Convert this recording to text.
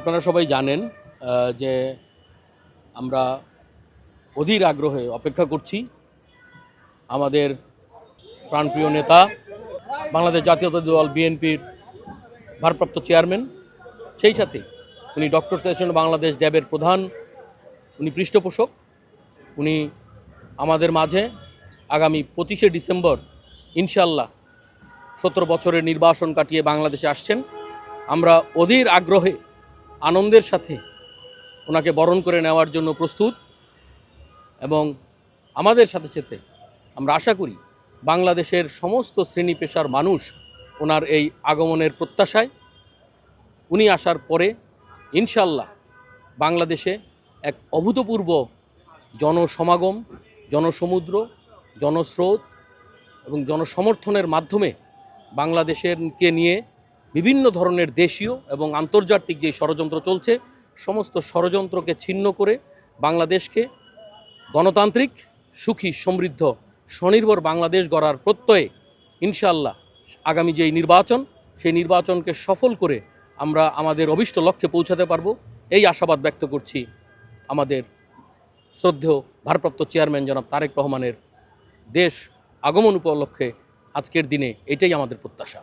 আপনারা সবাই জানেন যে আমরা অধীর আগ্রহে অপেক্ষা করছি আমাদের প্রাণপ্রিয় নেতা, বাংলাদেশ জাতীয়তা দল বিএনপির ভারপ্রাপ্ত চেয়ারম্যান, সেই সাথে উনি ডক্টর সেশন বাংলাদেশ ড্যাবের প্রধান, উনি পৃষ্ঠপোষক, উনি আমাদের মাঝে আগামী পঁচিশে ডিসেম্বর ইনশাল্লাহ সতেরো বছরের নির্বাসন কাটিয়ে বাংলাদেশে আসছেন। আমরা অধীর আগ্রহে আনন্দের সাথে ওনাকে বরণ করে নেওয়ার জন্য প্রস্তুত এবং আমাদের সাথে সাথে আমরা আশা করি বাংলাদেশের সমস্ত শ্রেণি পেশার মানুষ ওনার এই আগমনের প্রত্যাশায় উনি আসার পরে ইনশাল্লাহ বাংলাদেশে এক অভূতপূর্ব জনসমাগম, জনসমুদ্র, জনস্রোত এবং জনসমর্থনের মাধ্যমে বাংলাদেশেরকে নিয়ে বিভিন্ন ধরনের দেশীয় এবং আন্তর্জাতিক যে ষড়যন্ত্র চলছে, সমস্ত ষড়যন্ত্রকে ছিন্ন করে বাংলাদেশকে গণতান্ত্রিক, সুখী, সমৃদ্ধ, স্বনির্ভর বাংলাদেশ গড়ার প্রত্যয়ে ইনশাল্লাহ আগামী যেই নির্বাচন, সেই নির্বাচনকে সফল করে আমরা আমাদের অভিষ্ট লক্ষ্যে পৌঁছাতে পারব, এই আশাবাদ ব্যক্ত করছি আমাদের শ্রদ্ধেয় ভারপ্রাপ্ত চেয়ারম্যান জনাব তারেক রহমানের দেশ আগমন উপলক্ষে আজকের দিনে, এটাই আমাদের প্রত্যাশা।